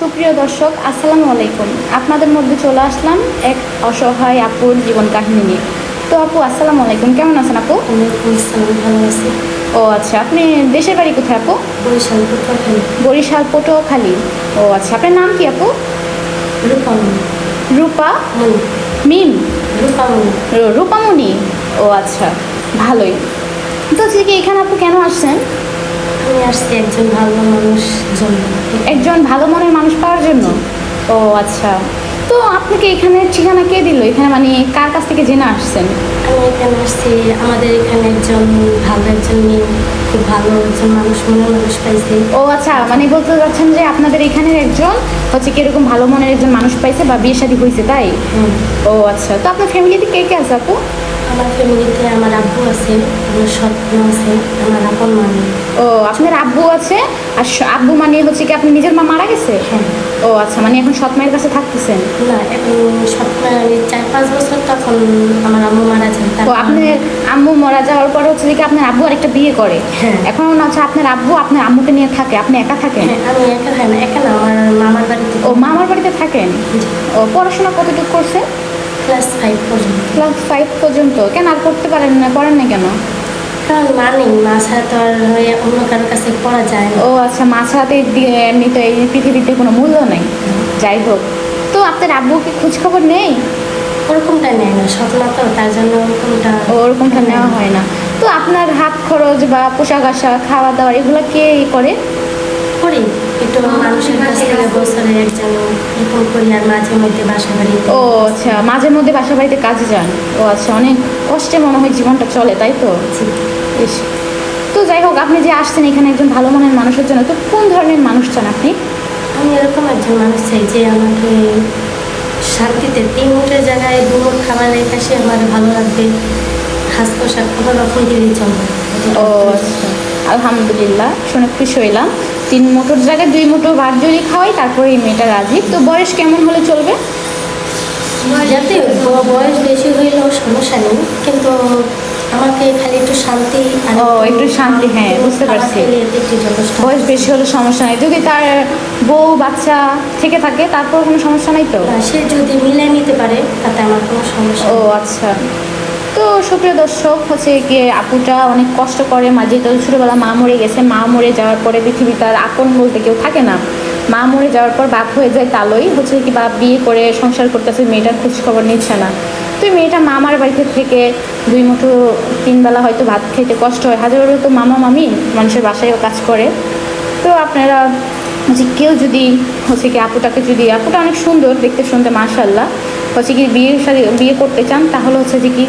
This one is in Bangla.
সুপ্রিয় দর্শক আসসালামু আলাইকুম। আপনাদের মধ্যে চলে আসলাম এক অসহায় আপুর জীবন কাহিনী নিয়ে। তো আপু আসসালামু আলাইকুম। কেমন আছেন আপু? ভালো আছি। ও আচ্ছা আপনি দেশের বাড়ি কোথায় আপু? বরিশাল কোথায় বরিশাল পটুয়াখালী। ও আচ্ছা আপনার নাম কি আপু? রূপামণি রূপা মিম? রূপামণি রূপামণি ও আচ্ছা ভালোই। তো হচ্ছে কি এখানে আপু কেন আসছেন? আমি আসছি একজন ভালো মানুষ জন্য। একজন ভালো মনের মানুষ পাওয়ার জন্য? ও আচ্ছা। তো আপনাকে এখানে ঠিকানা কে দিল? এখানে মানে কার কাছ থেকে জেনে আসছেন? আমি এখানে আসছি আমাদের এখানে একজন ভালো একজন মেয়ে খুব ভালো একজন মানুষ মনের মানুষ পাইছে। ও আচ্ছা মানে বলতে চাচ্ছেন যে আপনাদের এখানের একজন হচ্ছে কীরকম ভালো মনের একজন মানুষ পাইছে বা বিয়ে শাদী হয়েছে তাই? ও আচ্ছা। তো আপনার ফ্যামিলিতে কে কে আছে আপু? আমার ফ্যামিলিতে আমার আব্বু আছে আমার স্বপ্ন আছে আমার আপন মানে। ও আপনার আব্বু আছে আর স- আব্বু মানে হচ্ছে কি আপনি নিজের মা মারা গেছে? হ্যাঁ। ও আচ্ছা মানে এখন সৎ মায়ের কাছে থাকতেছেন? না এখন স্বপ্ন আমি চার পাঁচ বছর তখন আমার আম্মু মারা যায় তো তারপর আপনার আম্মু মারা যাওয়ার পরে হচ্ছে কি আপনার আব্বু আরেকটা বিয়ে করে। হ্যাঁ। এখন হচ্ছে আপনার আব্বু আপনার আম্মুকে নিয়ে থাকে আপনি একা থাকেন? হ্যাঁ আমি একা হয় না একা না আমার মামার বাড়িতে ও মামার বাড়িতে থাকেন? ও পড়াশোনা কতটুকু করছেন ক্লাস ফাইভ পর্যন্ত। ক্লাস ফাইভ পর্যন্ত? কেন আর করতে পারেন না? পড়েন না কেন? কারণ মা নেই মা ছাড়া তো আর হয়ে অন্য কারোর কাছে পড়া যায় না। ও আচ্ছা এই পৃথিবীতে কোনো মূল্য নেই। যাই হোক। তো আপনার আব্বু কি খোঁজ খবর নেই? ওরকমটা নেয় না স্বপ্ন তো তার জন্য ওরকমটা ও ওরকমটা নেওয়া হয় না। তো আপনার হাত খরচ বা পোশাক আশাক খাওয়া দাওয়া এগুলো কে করে? করি একটু মানুষের কাছ থেকে বছরে একজন করি আর মাঝে মধ্যে বাসা ও আচ্ছা মাঝে মধ্যে বাসা বাড়িতে কাজে যান। ও আচ্ছা অনেক কষ্টে মনে হয় জীবনটা চলে তাই তো? ইস। তো যাই হোক আপনি যে আসছেন এখানে একজন ভালো মনের মানুষের জন্য তো কোন ধরনের মানুষ চান আপনি? আমি এরকম একজন মানুষ চাই যে আমাকে শান্তিতে তিন মুঠের জায়গায় দু মুঠ খাবার রেখে আমার ভালো লাগবে। হাস পোশাক কোনো রকম দিলেই চলবে ও আচ্ছা আলহামদুলিল্লাহ শুনে খুশি হইলাম। তিন মোটর জায়গায় দুই মোটর ভাত যদি খাওয়াই তারপরে এই মেয়েটা রাজি। তো বয়স কেমন হলে চলবে? যাতে বয়স বেশি হইলেও সমস্যা নেই কিন্তু আমাকে খালি একটু শান্তি ও, একটু শান্তি, হ্যাঁ, বুঝতে পারছি। বয়স বেশি হলে সমস্যা নাই। যদি তার বউ বাচ্চা থেকে থাকে তারপর কোনো সমস্যা নাই তো? আর সে যদি মিলে নিতে পারে তাতে আমার কোনো সমস্যা ও আচ্ছা। তো সুপ্রিয় দর্শক, হচ্ছে গিয়ে আপুটা অনেক কষ্ট করে মা যেহেতু ছোটোবেলা মা মরে গেছে। মা মরে যাওয়ার পরে পৃথিবী তার আপন বলতে কেউ থাকে না। মা মরে যাওয়ার পর বাপ হয়ে যায় তালই। হচ্ছে কি বাপ বিয়ে করে সংসার করতেছে, মেয়েটার খোঁজ খবর নিচ্ছে না। তো মেয়েটা মামার বাড়িতে থেকে দুই মুঠো তিনবেলা হয়তো ভাত খেতে কষ্ট হয়। হাজারো তো মামা মামি মানুষের বাসায়ও কাজ করে। তো আপনারা হচ্ছে কেউ যদি হচ্ছে কি আপুটাকে যদি, আপুটা অনেক সুন্দর, দেখতে শুনতে মাশাল্লাহ হচ্ছে কি বিয়ে বিয়ে করতে চান, তাহলে হচ্ছে যে কি